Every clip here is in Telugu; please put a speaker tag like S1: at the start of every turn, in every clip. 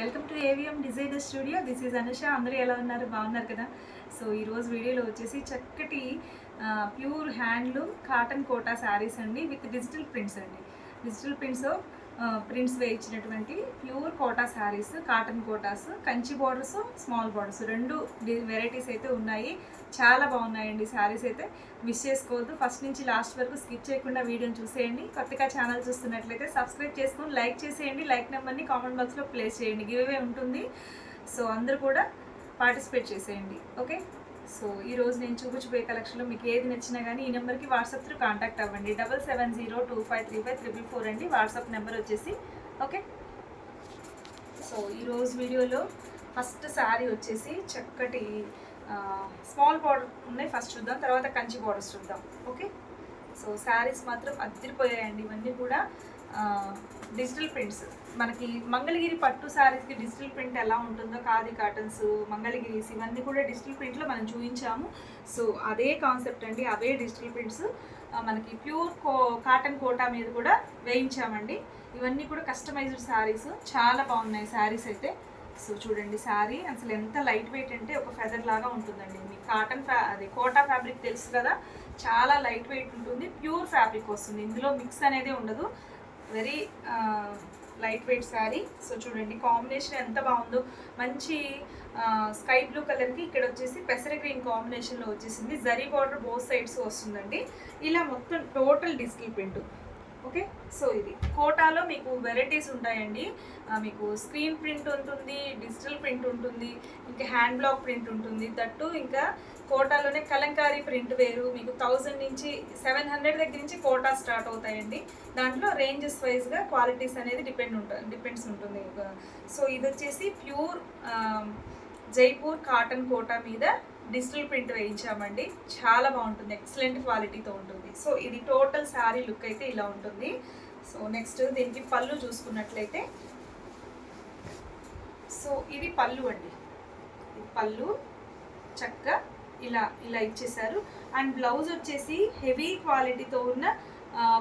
S1: Welcome to AVM designer studio. This is Anusha అందరూ ఎలా ఉన్నారు? బాగున్నారు కదా? సో ఈరోజు వీడియోలో వచ్చేసి చక్కటి pure handloom cotton Kota saris అండి విత్ డిజిటల్ ప్రింట్స్ అండి. Digital prints prints వేయించినటువంటి pure Kota saris cotton Kotas Kanchi borders small borders రెండు వెరైటీస్ అయితే ఉన్నాయి. చాలా బాగున్నాయండి శారీస్ అయితే. మిస్ చేసుకోవద్దు. ఫస్ట్ నుంచి లాస్ట్ వరకు స్కిప్ చేయకుండా వీడియోని చూసేయండి. కొత్తగా ఛానల్ చూస్తున్నట్లయితే సబ్స్క్రైబ్ చేసుకొని లైక్ చేసేయండి. లైక్ నెంబర్ని కామెంట్ బాక్స్లో ప్లేస్ చేయండి. గివ్ అవే ఉంటుంది. సో అందరూ కూడా పార్టిసిపేట్ చేసేయండి. ఓకే సో ఈ రోజు నేను చూపించబోయే కలెక్షన్లో మీకు ఏది నచ్చినా కానీ ఈ నెంబర్కి వాట్సాప్ త్రూ కాంటాక్ట్ అవ్వండి. Double seven zero two five three five triple four అండి. వాట్సాప్ నెంబర్ వచ్చేసి ఓకే? సో ఈరోజు వీడియోలో ఫస్ట్ శారీ వచ్చేసి చక్కటి స్మాల్ బార్డర్ ఉన్నాయి. ఫస్ట్ చూద్దాం. తర్వాత కంచి బార్డర్స్ చూద్దాం. ఓకే? సో శారీస్ మాత్రం అదిరిపోయాయండి ఇవన్నీ కూడా డిజిటల్ ప్రింట్స్. మనకి మంగళగిరి పట్టు శారీస్కి డిజిటల్ ప్రింట్ ఎలా ఉంటుందో ఖాదీ కాటన్స్ మంగళగిరీస్ ఇవన్నీ కూడా డిజిటల్ ప్రింట్లో మనం చూపించాము. సో అదే కాన్సెప్ట్ అండి. అవే డిజిటల్ ప్రింట్స్ మనకి ప్యూర్ కో కాటన్ కోటా మీద కూడా వేయించామండి. ఇవన్నీ కూడా కస్టమైజ్డ్ శారీస్ చాలా బాగున్నాయి శారీస్ అయితే. సో చూడండి శారీ అసలు ఎంత లైట్ వెయిట్ అంటే ఒక ఫెదర్ లాగా ఉంటుందండి. మీకు కాటన్ ఫ్యా అది కోటా ఫ్యాబ్రిక్ తెలుసు కదా? చాలా లైట్ వెయిట్ ఉంటుంది. ప్యూర్ ఫ్యాబ్రిక్ వస్తుంది. ఇందులో మిక్స్ అనేది ఉండదు. Very light weight sari. So చూడండి కాంబినేషన్ ఎంత బాగుందో. మంచి స్కై బ్లూ కలర్కి ఇక్కడ వచ్చేసి పెసర గ్రీన్ కాంబినేషన్లో వచ్చేసింది. జరీ బార్డర్ బోత్ సైడ్స్ వస్తుందండి. ఇలా మొత్తం total digital print. Okay? So ఇది. కోటాలో మీకు వెరైటీస్ ఉంటాయండి. మీకు స్క్రీన్ ప్రింట్ ఉంటుంది డిజిటల్ ప్రింట్ ఉంటుంది ఇంకా హ్యాండ్ బ్లాక్ ప్రింట్ ఉంటుంది. దట్టు ఇంకా కోటాలోనే కలంకారీ ప్రింట్ వేరు మీకు థౌజండ్ నుంచి సెవెన్ హండ్రెడ్ దగ్గర నుంచి కోటా స్టార్ట్ అవుతాయండి. దాంట్లో రేంజెస్ వైజ్గా క్వాలిటీస్ అనేది డిపెండ్ ఉంటుంది డిపెండ్స్ ఉంటుంది. సో ఇది వచ్చేసి ప్యూర్ జైపూర్ కాటన్ కోటా మీద డిజిటల్ ప్రింట్ వేయించామండి. చాలా బాగుంటుంది ఎక్సలెంట్ క్వాలిటీతో ఉంటుంది. సో ఇది టోటల్ శారీ లుక్ అయితే ఇలా ఉంటుంది. సో నెక్స్ట్ దీనికి పళ్ళు చూసుకున్నట్లయితే. సో ఇది పళ్ళు అండి. పళ్ళు చక్కగా ఇలా ఇలా ఇచ్చేసారు అండ్ బ్లౌజ్ వచ్చేసి హెవీ క్వాలిటీతో ఉన్న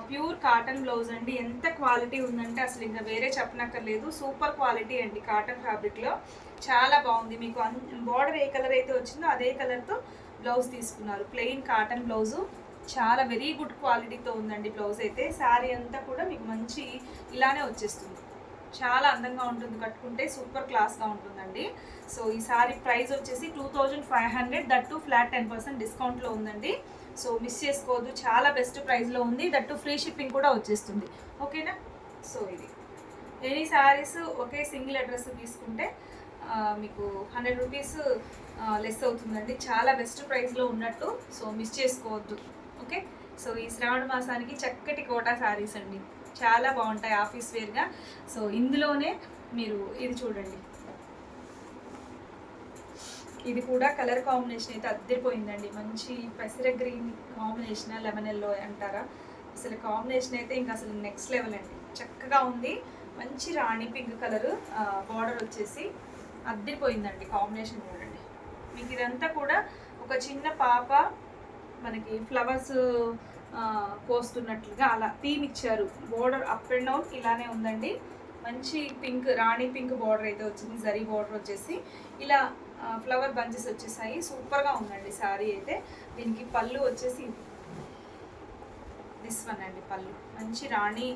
S1: ప్యూర్ కాటన్ బ్లౌజ్ అండి. ఎంత క్వాలిటీ ఉందంటే అసలు ఇంకా వేరే చెప్పనక్కర్లేదు. సూపర్ క్వాలిటీ అండి కాటన్ ఫ్యాబ్రిక్లో చాలా బాగుంది. మీకు బార్డర్ ఏ కలర్ అయితే వచ్చిందో అదే కలర్తో బ్లౌజ్ తీసుకున్నారు. Plain cotton blouse. చాలా వెరీ గుడ్ క్వాలిటీతో ఉందండి బ్లౌజ్ అయితే. శారీ అంతా కూడా మీకు మంచి ఇలానే వచ్చేస్తుంది. చాలా అందంగా ఉంటుంది కట్టుకుంటే సూపర్ క్లాస్గా ఉంటుందండి. సో ఈ సారీ ప్రైస్ వచ్చేసి two thousand five hundred that too flat ten percent డిస్కౌంట్లో ఉందండి. సో మిస్ చేసుకోవద్దు చాలా బెస్ట్ ప్రైస్లో ఉంది దట్ టు ఫ్రీ షిప్పింగ్ కూడా వచ్చేస్తుంది. ఓకేనా? సో ఇది. ఎనీ శారీస్ ఒకే సింగిల్ అడ్రస్ తీసుకుంటే మీకు హండ్రెడ్ రూపీస్ లెస్ అవుతుందండి. చాలా బెస్ట్ ప్రైస్లో ఉన్నట్టు సో మిస్ చేసుకోవద్దు. ఓకే? సో ఈ శ్రావణ మాసానికి చక్కటి కోటా శారీస్ అండి. చాలా బాగుంటాయి ఆఫీస్ వేర్గా. సో ఇందులోనే మీరు ఇది చూడండి. ఇది కూడా కలర్ కాంబినేషన్ అయితే అద్దరిపోయిందండి. మంచి పెసర గ్రీన్ కాంబినేషన్ లెమన్ ఎల్లో అంటారా? అసలు కాంబినేషన్ అయితే ఇంకా అసలు నెక్స్ట్ లెవెల్ అండి. చక్కగా ఉంది. మంచి రాణి పింక్ కలర్ బార్డర్ వచ్చేసి అద్దరిపోయిందండి కాంబినేషన్ చూడండి. మీకు ఇదంతా కూడా ఒక చిన్న పాప మనకి ఫ్లవర్స్ కోస్తున్నట్లుగా అలా థీమ్ ఇచ్చారు. బోర్డర్ అప్ అండ్ డౌన్ ఇలానే ఉందండి. మంచి పింక్ రాణి పింక్ బార్డర్ అయితే వచ్చింది. జరీ బార్డర్ వచ్చేసి. ఇలా ఫ్లవర్ బంచెస్ వచ్చేసాయి. సూపర్గా ఉందండి శారీ అయితే. దీనికి పళ్ళు వచ్చేసి దిస్ వన్ అండి పళ్ళు. మంచి రాణి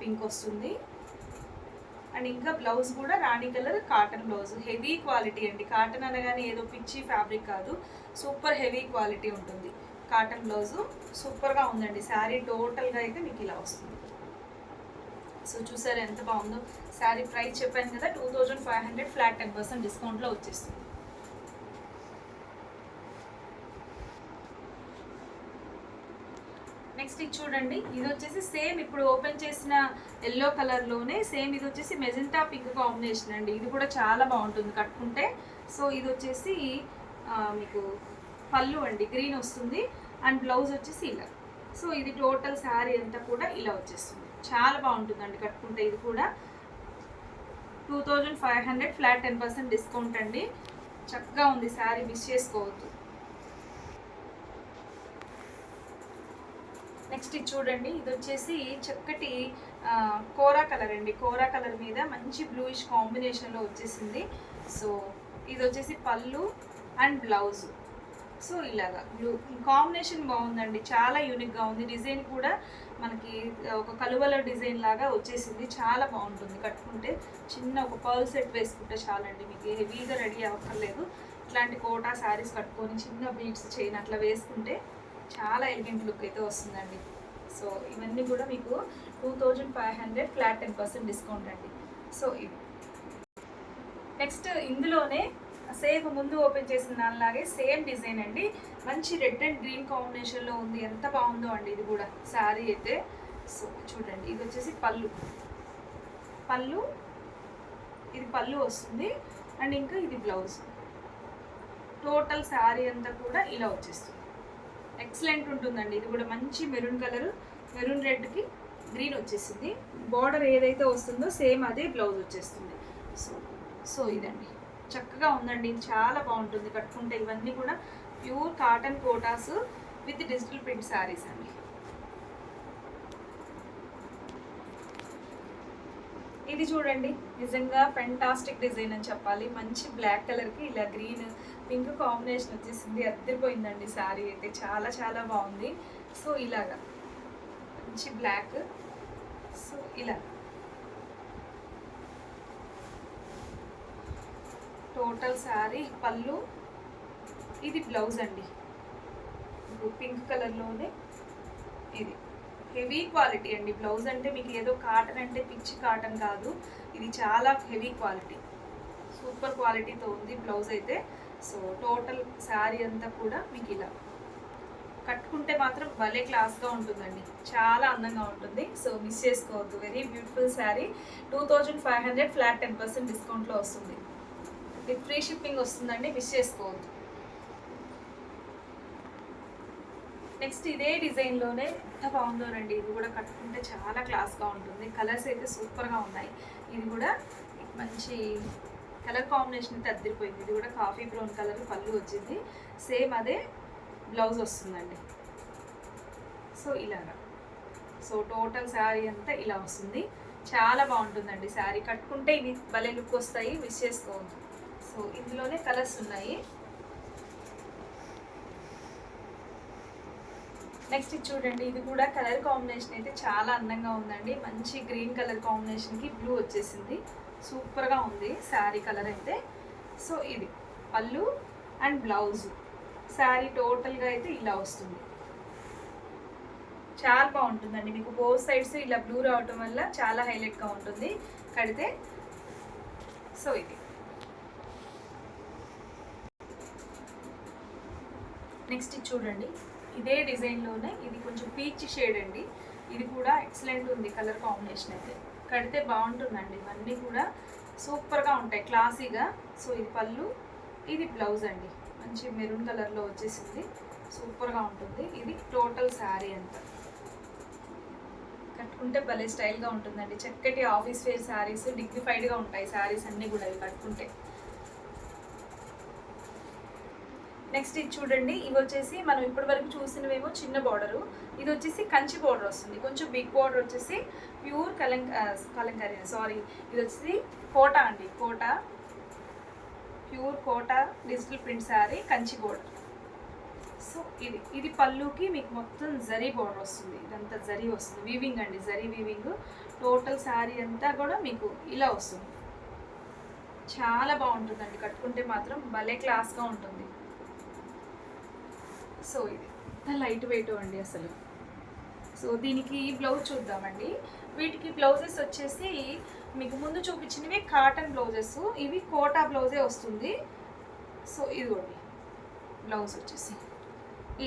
S1: పింక్ వస్తుంది. అండ్ ఇంకా బ్లౌజ్ కూడా రాణి colour cotton blouse heavy quality అండి. కాటన్ అనగానే ఏదో పిచ్చి ఫ్యాబ్రిక్ కాదు. సూపర్ హెవీ క్వాలిటీ ఉంటుంది. Cotton blouse. సూపర్గా ఉందండి. శారీ టోటల్గా అయితే మీకు ఇలా వస్తుంది. సో చూసారు ఎంత బాగుందో. శారీ ప్రైస్ చెప్పాను కదా two thousand five hundred flat ten percent డిస్కౌంట్లో వచ్చేస్తుంది. నెక్స్ట్ ఇది చూడండి. ఇది వచ్చేసి సేమ్ ఇప్పుడు ఓపెన్ చేసిన ఎల్లో కలర్లోనే సేమ్ ఇది వచ్చేసి మెజెంటా పింక్ కాంబినేషన్ అండి. ఇది కూడా చాలా బాగుంటుంది కట్టుకుంటే. సో ఇది వచ్చేసి మీకు పళ్ళు అండి గ్రీన్ వస్తుంది అండ్ బ్లౌజ్ వచ్చేసి ఇలా. సో ఇది టోటల్ శారీ అంతా కూడా ఇలా వచ్చేస్తుంది. చాలా బాగుంటుందండి కట్టుకుంటే ఇది కూడా. Two thousand five hundred flat ten percent discount అండి. చక్కగా ఉంది శారీ మిస్ చేసుకోవద్దు. నెక్స్ట్ ఇది చూడండి ఇది వచ్చేసి చక్కటి కోరా కలర్ అండి. కోరా కలర్ మీద మంచి బ్లూయిష్ కాంబినేషన్లో వచ్చేసింది. సో ఇది వచ్చేసి పళ్ళు అండ్ బ్లౌజు. సో ఇలాగా. బ్లూ కాంబినేషన్ బాగుందండి. చాలా యూనిక్గా ఉంది. డిజైన్ కూడా మనకి ఒక కలువల డిజైన్ లాగా వచ్చేసింది. చాలా బాగుంటుంది. కట్టుకుంటే చిన్న ఒక పర్ల్ సెట్ వేసుకుంటే చాలండి. మీకు హెవీగా రెడీ అవ్వక్కర్లేదు. ఇట్లాంటి కోటా శారీస్ కట్టుకొని చిన్న బీడ్స్ చైన్ అట్లా వేసుకుంటే చాలా ఎలిగెంట్ లుక్ అయితే వస్తుందండి. సో ఇవన్నీ కూడా మీకు two thousand five hundred flat ten percent discount అండి. సో ఇది నెక్స్ట్ ఇందులోనే సేమ్ ముందు ఓపెన్ చేసిన దానిలాగే సేమ్ డిజైన్ అండి. మంచి రెడ్ అండ్ గ్రీన్ కాంబినేషన్లో ఉంది. ఎంత బాగుందో అండి ఇది కూడా. శారీ అయితే. సో చూడండి. ఇది వచ్చేసి పళ్ళు. పళ్ళు. ఇది పళ్ళు వస్తుంది. అండ్ ఇంకా ఇది బ్లౌజ్. టోటల్ శారీ అంతా కూడా ఇలా వచ్చేస్తుంది. ఎక్సలెంట్ ఉంటుందండి. ఇది కూడా మంచి మెరూన్ కలర్. మెరూన్ రెడ్కి గ్రీన్ వచ్చేసింది. బార్డర్ ఏదైతే వస్తుందో సేమ్ అదే బ్లౌజ్ వచ్చేస్తుంది. సో సో ఇదండి. చక్కగా ఉందండి. చాలా బాగుంటుంది. కట్టుకుంటే ఇవన్నీ కూడా pure cotton Kotas with digital print saris అండి. ఇది చూడండి. నిజంగా ఫెంటాస్టిక్ డిజైన్ అని చెప్పాలి. మంచి బ్లాక్ కలర్కి ఇలా గ్రీన్ పింక్ కాంబినేషన్ వచ్చేసింది. అద్దరిపోయిందండి శారీ అయితే. చాలా చాలా బాగుంది. సో ఇలాగా. మంచి బ్లాక్ సో ఇలా టోటల్ శారీ పళ్ళు. ఇది బ్లౌజ్ అండి. పింక్ కలర్లోనే ఇది. హెవీ క్వాలిటీ అండి. బ్లౌజ్ అంటే మీకు ఏదో కాటన్ అంటే పిచ్చి కాటన్ కాదు. ఇది చాలా హెవీ క్వాలిటీ. సూపర్ క్వాలిటీతో ఉంది బ్లౌజ్ అయితే. సో టోటల్ శారీ అంతా కూడా మీకు ఇలా. కట్టుకుంటే మాత్రం భలే క్లాస్గా ఉంటుందండి. చాలా అందంగా ఉంటుంది. సో మిస్ చేసుకోవద్దు. Very beautiful sari. Two thousand five hundred flat ten percent డిస్కౌంట్లో వస్తుంది. మీకు ఫ్రీ షిప్పింగ్ వస్తుందండి మిస్ చేసుకోవద్దు. నెక్స్ట్ ఇదే డిజైన్లోనే ఎంత బాగుందోనండి ఇది కూడా కట్టుకుంటే చాలా క్లాస్గా ఉంటుంది. కలర్స్ అయితే సూపర్గా ఉన్నాయి. ఇది కూడా మంచి కలర్ కాంబినేషన్ అయితే అద్దరిపోయింది. ఇది కూడా కాఫీ బ్రౌన్ కలర్ పళ్ళు వచ్చింది. సేమ్ అదే బ్లౌజ్ వస్తుందండి. సో ఇలాగా. సో టోటల్ శారీ అంతా ఇలా వస్తుంది. చాలా బాగుంటుందండి శారీ. కట్టుకుంటే ఇవి భలే లుక్ వస్తాయి. మిస్ చేసుకోవద్దు. సో ఇందులోనే కలర్స్ ఉన్నాయి. నెక్స్ట్ ఇది చూడండి ఇది కూడా కలర్ కాంబినేషన్ అయితే చాలా అందంగా ఉందండి. మంచి గ్రీన్ కలర్ కాంబినేషన్కి బ్లూ వచ్చేసింది. సూపర్గా ఉంది శారీ కలర్ అయితే. సో ఇది పళ్ళు అండ్ బ్లౌజ్. శారీ టోటల్గా అయితే ఇలా వస్తుంది. చాలా బాగుంటుందండి. మీకు బోత్ సైడ్స్ ఇలా బ్లూ రావటం వల్ల చాలా హైలైట్గా ఉంటుంది. కడితే సో ఇది. నెక్స్ట్ ఇది చూడండి. ఇదే డిజైన్లోనే ఇది కొంచెం పీచ్ షేడ్ అండి. ఇది కూడా ఎక్సలెంట్ ఉంది కలర్ కాంబినేషన్ అయితే. కడితే బాగుంటుందండి. ఇవన్నీ కూడా సూపర్గా ఉంటాయి క్లాసీగా సో ఇది పళ్ళు ఇది బ్లౌజ్ అండి. మంచి మెరూన్ కలర్లో వచ్చేసింది. సూపర్గా ఉంటుంది. ఇది టోటల్ శారీ అంతా. కట్టుకుంటే భలే స్టైల్గా ఉంటుందండి. చక్కటి ఆఫీస్ వేర్ శారీస్ డిగ్నిఫైడ్గా ఉంటాయి శారీస్ అన్నీ కూడా ఇవి కట్టుకుంటే. నెక్స్ట్ ఇది చూడండి. ఇవి వచ్చేసి మనం ఇప్పటి వరకు చూసినవేమో చిన్న బార్డరు ఇది వచ్చేసి కంచి బార్డర్ వస్తుంది. కొంచెం బిగ్ బార్డర్ వచ్చేసి ప్యూర్ కలంక కలంకారీ సారీ ఇది వచ్చేసి కోటా అండి. Kota. Pure Kota digital print sari Kanchi border so ఇది ఇది పళ్ళుకి మీకు మొత్తం జరీ బార్డర్ వస్తుంది. ఇదంతా జరీ వస్తుంది. వీవింగ్ అండి. జరీ వీవింగ్ టోటల్ శారీ అంతా కూడా మీకు ఇలా వస్తుంది. చాలా బాగుంటుందండి. కట్టుకుంటే మాత్రం భలే క్లాస్గా ఉంటుంది. సో ఇది లైట్ వెయిట్ అండి అసలు. సో దీనికి బ్లౌజ్ చూద్దామండి. వీటికి బ్లౌజెస్ వచ్చేసి మీకు ముందు చూపించినవి కాటన్ బ్లౌజెస్ ఇవి కోటా బ్లౌజే వస్తుంది. సో ఇదిగోండి బ్లౌజ్ వచ్చేసి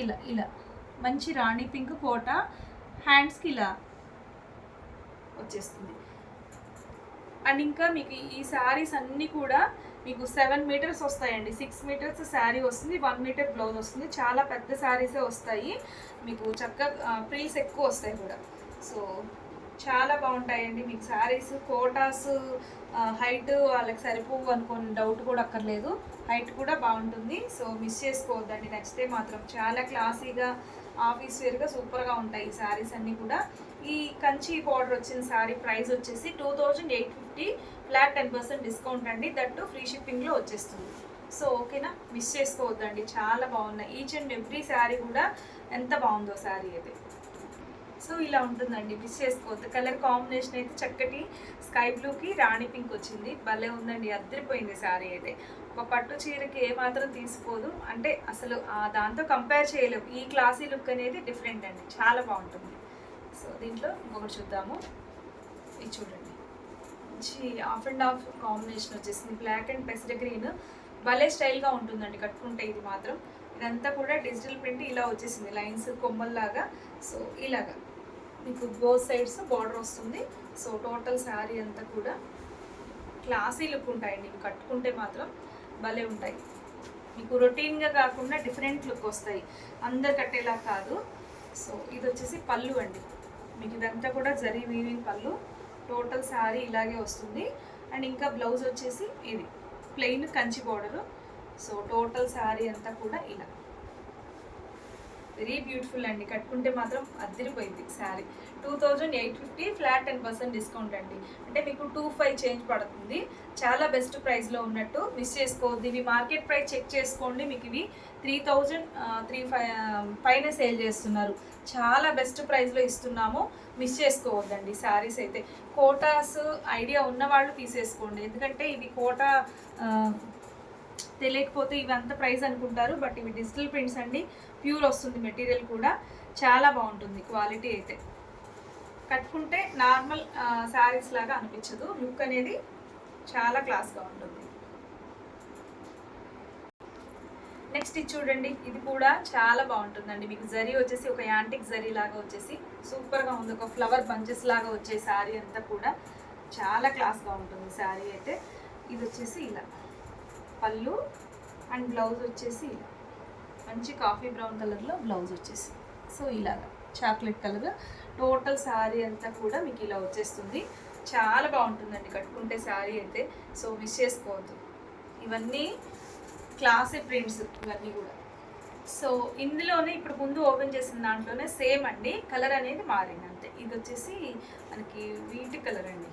S1: ఇలా ఇలా. మంచి రాణి పింక్ కోటా హ్యాండ్స్కి ఇలా వచ్చేస్తుంది. అండ్ ఇంకా మీకు ఈ శారీస్ అన్నీ కూడా మీకు సెవెన్ మీటర్స్ వస్తాయండి. సిక్స్ మీటర్స్ శారీ వస్తుంది వన్ మీటర్ బ్లౌజ్ వస్తుంది. చాలా పెద్ద శారీసే వస్తాయి. మీకు చక్కగా ప్రీల్స్ ఎక్కువ వస్తాయి కూడా. సో చాలా బాగుంటాయండి మీకు శారీస్. కోటాస్ హైట్ వాళ్ళకి సరిపోవు అనుకోని డౌట్ కూడా అక్కర్లేదు. హైట్ కూడా బాగుంటుంది. సో మిస్ చేసుకోవద్దండి. నచ్చితే మాత్రం చాలా క్లాసీగా ఆఫీస్ వేర్గా సూపర్గా ఉంటాయి ఈ శారీస్ అన్నీ కూడా. ఈ కంచి బార్డర్ వచ్చిన శారీ ప్రైస్ వచ్చేసి two thousand eight fifty. Flat ten percent discount అండి. దట్టు ఫ్రీ షిప్పింగ్లో వచ్చేస్తుంది. సో ఓకేనా? మిస్ చేసుకోవద్దండి. చాలా బాగున్నాయి. ఈచ్ అండ్ ఎవ్రీ శారీ కూడా ఎంత బాగుందో శారీ అయితే. సో ఇలా ఉంటుందండి. మిస్ చేసుకోవద్దు. కలర్ కాంబినేషన్ అయితే చక్కటి స్కై బ్లూకి రాణి పింక్ వచ్చింది. భలే ఉందండి. అద్దరిపోయింది శారీ అయితే. ఒక పట్టు చీరకి ఏ మాత్రం తీసుకోదు. అంటే అసలు దాంతో కంపేర్ చేయలేము ఈ క్లాసీ లుక్ అనేది డిఫరెంట్ అండి. చాలా బాగుంటుంది. సో దీంట్లో ఇంకొకటి చూద్దాము. ఇది చూడండి. మంచి ఆఫ్ అండ్ ఆఫ్ కాంబినేషన్ వచ్చేసింది. బ్లాక్ అండ్ పెసర గ్రీన్ భలే స్టైల్గా ఉంటుందండి కట్టుకుంటే ఇది మాత్రం. ఇదంతా కూడా డిజిటల్ ప్రింట్ ఇలా వచ్చేసింది లైన్స్ కొమ్మల్లాగా. సో ఇలాగా. మీకు బోత్ సైడ్స్ బార్డర్ వస్తుంది. సో టోటల్ శారీ అంతా కూడా క్లాసీ లుక్ ఉంటాయండి. ఇవి కట్టుకుంటే మాత్రం భలే ఉంటాయి. మీకు రొటీన్గా కాకుండా డిఫరెంట్ లుక్ వస్తాయి. అందరు కట్టేలా కాదు. సో ఇది వచ్చేసి పళ్ళు అండి. మీకు ఇదంతా కూడా జరీ వీవింగ్ పళ్ళు. టోటల్ శారీ ఇలాగే వస్తుంది. అండ్ ఇంకా బ్లౌజ్ వచ్చేసి ఇది plain Kanchi border. So total sari అంతా కూడా ఇలా. వెరీ బ్యూటిఫుల్ అండి. కట్టుకుంటే మాత్రం అద్దరిపోయింది sari. Two thousand eight fifty flat ten percent discount అండి. అంటే మీకు టూ ఫైవ్ చేంజ్ పడుతుంది. చాలా బెస్ట్ ప్రైస్లో ఉన్నట్టు మిస్ చేసుకోవద్దు. ఇవి మార్కెట్ ప్రైస్ చెక్ చేసుకోండి. మీకు ఇవి త్రీ థౌజండ్ త్రీ ఫైవ్ పైన సేల్ చేస్తున్నారు. చాలా బెస్ట్ ప్రైస్లో ఇస్తున్నాము. మిస్ చేసుకోవద్దండి శారీస్ అయితే. కోటాస్ ఐడియా ఉన్న వాళ్ళు తీసేసుకోండి. ఎందుకంటే ఇవి కోటా తెలియకపోతే ఇవి అంత ప్రైస్ అనుకుంటారు. బట్ ఇవి డిజిటల్ ప్రింట్స్ అండి. ప్యూర్ వస్తుంది మెటీరియల్ కూడా చాలా బాగుంటుంది క్వాలిటీ అయితే. కట్టుకుంటే నార్మల్ శారీస్ లాగా అనిపించదు. లుక్ అనేది చాలా క్లాస్గా ఉంటుంది. నెక్స్ట్ ఇది చూడండి. ఇది కూడా చాలా బాగుంటుందండి. మీకు జరీ వచ్చేసి ఒక యాంటిక్ జరీ లాగా వచ్చేసి సూపర్గా ఉంది. ఒక ఫ్లవర్ బంచెస్ లాగా వచ్చే శారీ అంతా కూడా చాలా క్లాస్గా ఉంటుంది శారీ అయితే. ఇది వచ్చేసి ఇలా. పళ్ళు అండ్ బ్లౌజ్ వచ్చేసి ఇలా. మంచి కాఫీ బ్రౌన్ కలర్లో బ్లౌజ్ వచ్చేసి సో ఇలాగా. Chocolate colour. టోటల్ శారీ అంతా కూడా మీకు ఇలా వచ్చేస్తుంది. చాలా బాగుంటుందండి కట్టుకుంటే శారీ అయితే. సో మిస్ చేసుకోవద్దు. ఇవన్నీ క్లాసీ ప్రింట్స్ ఇవన్నీ కూడా. సో ఇందులోనే ఇప్పుడు ముందు ఓపెన్ చేసిన దాంట్లోనే సేమ్ అండి. కలర్ అనేది మారింది అంతే. ఇది వచ్చేసి మనకి వీటి కలర్ అండి.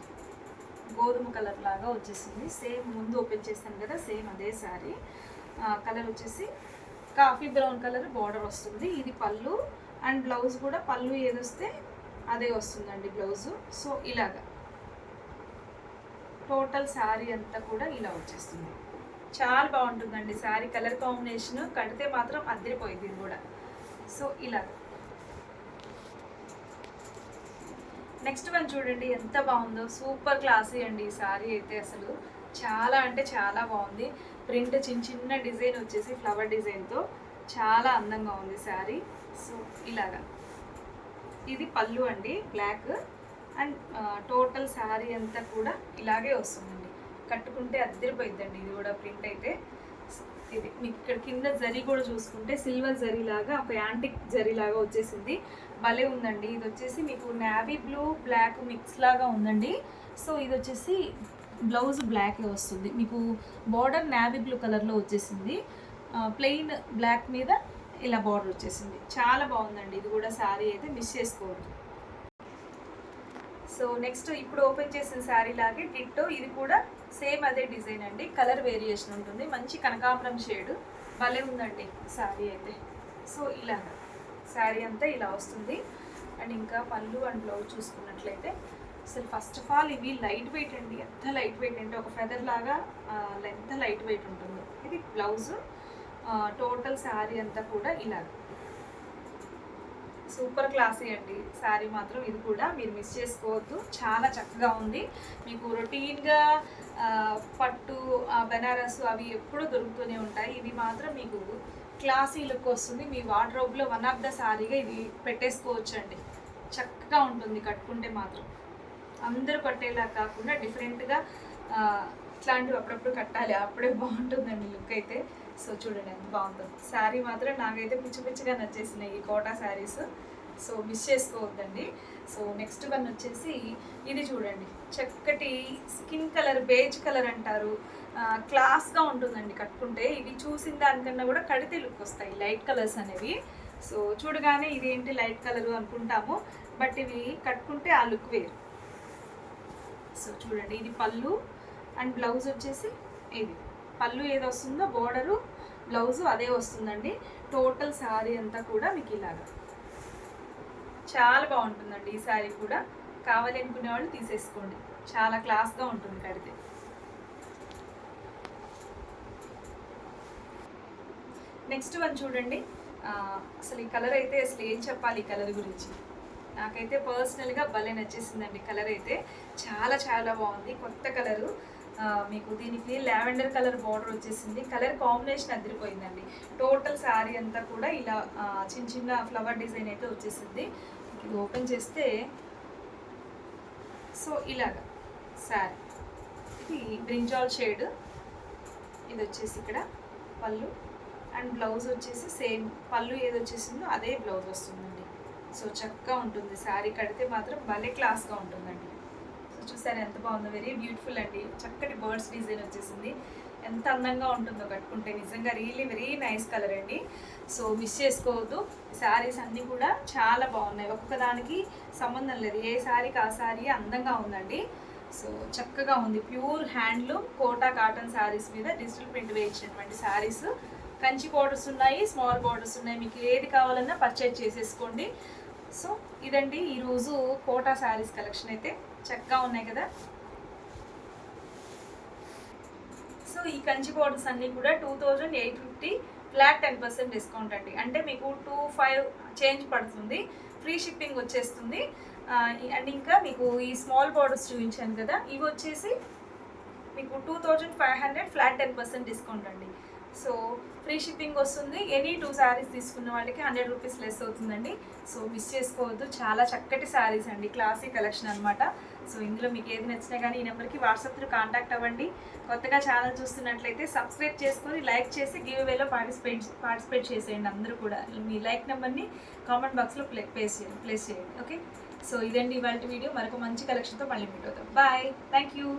S1: గోధుమ కలర్ లాగా వచ్చేసింది. సేమ్ ముందు ఓపెన్ చేశాను కదా సేమ్ అదే శారీ. కలర్ వచ్చేసి కాఫీ బ్రౌన్ కలర్ బార్డర్ వస్తుంది. ఇది పళ్ళు అండ్ బ్లౌజ్ కూడా పళ్ళు ఏదొస్తే అదే వస్తుందండి బ్లౌజు. సో ఇలాగా. టోటల్ శారీ అంతా కూడా ఇలా వచ్చేస్తుంది. చాలా బాగుంటుందండి శారీ. కలర్ కాంబినేషన్ కడితే మాత్రం అద్దరిపోయింది ఇది కూడా. సో ఇలా. నెక్స్ట్ వన్ చూడండి ఎంత బాగుందో. సూపర్ క్లాసీ అండి ఈ శారీ అయితే అసలు. చాలా అంటే చాలా బాగుంది. ప్రింట్ చిన్న చిన్న డిజైన్ వచ్చేసి ఫ్లవర్ డిజైన్తో చాలా అందంగా ఉంది శారీ. సో ఇలాగా. ఇది పళ్ళు అండి బ్లాక్. అండ్ టోటల్ శారీ అంతా కూడా ఇలాగే వస్తుందండి. కట్టుకుంటే అద్దరిపోయిద్దండి ఇది కూడా ప్రింట్ అయితే. ఇది మీకు ఇక్కడ కింద జరీ కూడా చూసుకుంటే సిల్వర్ జరీ లాగా ఒక యాంటిక్ జరీ లాగా వచ్చేసింది. భలే ఉందండి. ఇది వచ్చేసి మీకు నావీ బ్లూ బ్లాక్ మిక్స్ లాగా ఉందండి. సో ఇది వచ్చేసి బ్లౌజ్ బ్లాకే వస్తుంది. మీకు బార్డర్ నావీ బ్లూ కలర్లో వచ్చేసింది. ప్లెయిన్ బ్లాక్ మీద ఇలా బార్డర్ వచ్చేసింది. చాలా బాగుందండి. ఇది కూడా శారీ అయితే మిస్ చేసుకోవద్దు. సో నెక్స్ట్ ఇప్పుడు ఓపెన్ చేసిన శారీ లాగే డిట్టో ఇది కూడా సేమ్ అదే డిజైన్ అండి. కలర్ వేరియేషన్ ఉంటుంది. మంచి కనకాంబరం షేడ్ భలే ఉందండి శారీ అయితే. సో ఇలా శారీ అంతా ఇలా వస్తుంది. అండ్ ఇంకా పళ్ళు అండ్ బ్లౌజ్ చూసుకున్నట్లయితే అసలు ఫస్ట్ ఆఫ్ ఆల్ ఇవి లైట్ వెయిట్ అండి. ఎంత లైట్ వెయిట్ అంటే ఒక ఫెదర్ లాగా ఆ, ఎంత లైట్ వెయిట్ ఉంటుంది. ఇది బ్లౌజ్ టోటల్ శారీ అంతా కూడా ఇలా సూపర్ క్లాసీ అండి. శారీ మాత్రం ఇది కూడా మీరు మిస్ చేసుకోవద్దు. చాలా చక్కగా ఉంది. మీకు రొటీన్గా పట్టు బెనారస్ అవి ఎప్పుడూ దొరుకుతూనే ఉంటాయి. ఇవి మాత్రం మీకు క్లాసీ లుక్ వస్తుంది. మీ వార్డ్రోబ్లో వన్ ఆఫ్ ద శారీగా ఇది పెట్టేసుకోవచ్చు అండి చక్కగా ఉంటుంది. కట్టుకుంటే మాత్రం. అందరూ కొట్టేలా కాకుండా డిఫరెంట్గా ఇట్లాంటివి అప్పుడప్పుడు కట్టాలి. అప్పుడే బాగుంటుందండి లుక్ అయితే. సో చూడండి ఎంత బాగుందో. శారీ మాత్రం నాకైతే పిచ్చి పిచ్చిగా నచ్చేసినాయి ఈ కోటా శారీస్ సో మిస్ చేసుకోవద్దండి. సో నెక్స్ట్ వన్ వచ్చేసి ఇది చూడండి. చక్కటి స్కిన్ కలర్ బేజ్ కలర్ అంటారు. క్లాస్గా ఉంటుందండి కట్టుకుంటే. ఇవి చూసిన దానికన్నా కూడా కడితే లుక్ వస్తాయి లైట్ కలర్స్ అనేవి. సో చూడగానే ఇదేంటి లైట్ కలర్ అనుకుంటాము. బట్ ఇవి కట్టుకుంటే ఆ లుక్ వేరు. సో చూడండి ఇది పళ్ళు అండ్ బ్లౌజ్ వచ్చేసి ఇది. పళ్ళు ఏది వస్తుందో బోర్డరు బ్లౌజు అదే వస్తుందండి. టోటల్ శారీ అంతా కూడా మీకు ఇలాగా. చాలా బాగుంటుందండి ఈ శారీ కూడా. కావాలి అనుకునే వాళ్ళు తీసేసుకోండి. చాలా క్లాస్గా ఉంటుంది కడితే. నెక్స్ట్ వన్ చూడండి. అసలు ఈ కలర్ అయితే అసలు ఏం చెప్పాలి ఈ కలర్ గురించి? నాకైతే పర్సనల్గా భలే నచ్చేసిందండి కలర్ అయితే. చాలా చాలా బాగుంది. కొత్త కలరు మీకు దీనికి లావెండర్ కలర్ బార్డర్ వచ్చేసింది. కలర్ కాంబినేషన్ అదిరిపోయిందండి. టోటల్ శారీ అంతా కూడా ఇలా చిన్న చిన్న ఫ్లవర్ డిజైన్ అయితే వచ్చేసింది. ఇది ఓపెన్ చేస్తే సో ఇలాగ శారీ ఇది బ్రింజాల్ షేడ్ ఇది వచ్చేసి ఇక్కడ పళ్ళు. అండ్ బ్లౌజ్ వచ్చేసి సేమ్ పళ్ళు ఏది వచ్చేసిందో అదే బ్లౌజ్ వస్తుంది. సో చక్కగా ఉంటుంది. శారీ కడితే మాత్రం భలే క్లాస్గా ఉంటుందండి. సో చూసారు ఎంత బాగుందో వెరీ బ్యూటిఫుల్ అండి. చక్కటి బర్డ్స్ డిజైన్ వచ్చేసింది. ఎంత అందంగా ఉంటుందో కట్టుకుంటే నిజంగా రియలీ వెరీ నైస్ కలర్ అండి. సో మిస్ చేసుకోవద్దు. శారీస్ అన్నీ కూడా చాలా బాగున్నాయి. ఒక్కొక్క దానికి సంబంధం లేదు. ఏ శారీకి ఆ శారీ అందంగా ఉందండి. సో చక్కగా ఉంది. Pure handloom Kota cotton saris మీద డిజిటల్ ప్రింట్ వేయించినటువంటి శారీస్. కంచి బోర్డర్స్ ఉన్నాయి స్మాల్ బోర్డర్స్ ఉన్నాయి. మీకు ఏది కావాలన్నా పర్చేజ్ చేసేసుకోండి. సో ఇదండి ఈరోజు కోటా శారీస్ కలెక్షన్ అయితే చక్కగా ఉన్నాయి కదా. సో ఈ కంచి బోర్డర్స్ అన్నీ కూడా two thousand eight fifty flat ten percent discount అండి. అంటే మీకు టూ ఫైవ్ చేంజ్ పడుతుంది ఫ్రీ షిప్పింగ్ వచ్చేస్తుంది. అండ్ ఇంకా మీకు ఈ స్మాల్ బార్డర్స్ చూపించాను కదా ఇవి వచ్చేసి మీకు two thousand five hundred flat ten percent discount అండి. సో ఫ్రీ షిప్పింగ్ వస్తుంది. ఎనీ టూ శారీస్ తీసుకున్న వాళ్ళకి హండ్రెడ్ రూపీస్ లెస్ అవుతుందండి. సో మిస్ చేసుకోవద్దు. చాలా చక్కటి శారీస్ అండి. క్లాసిక్ కలెక్షన్ అనమాట సో ఇందులో మీకు ఏది నచ్చినా కానీ ఈ నెంబర్కి వాట్సాప్లో కాంటాక్ట్ అవ్వండి. కొత్తగా ఛానల్ చూస్తున్నట్లయితే సబ్స్క్రైబ్ చేసుకొని లైక్ చేసి గివ్ వేలో పార్టిసిపేట్ పార్టిసిపేట్ చేసేయండి అందరూ కూడా. మీ లైక్ నెంబర్ని కామెంట్ బాక్స్లో ప్లే ప్లేస్ చేయండి ప్లేస్ చేయండి. ఓకే? సో ఇదండి ఇవాళ వీడియో. మరొక మంచి కలెక్షన్తో మళ్ళీ మీట్ అవుతాం. Bye thank you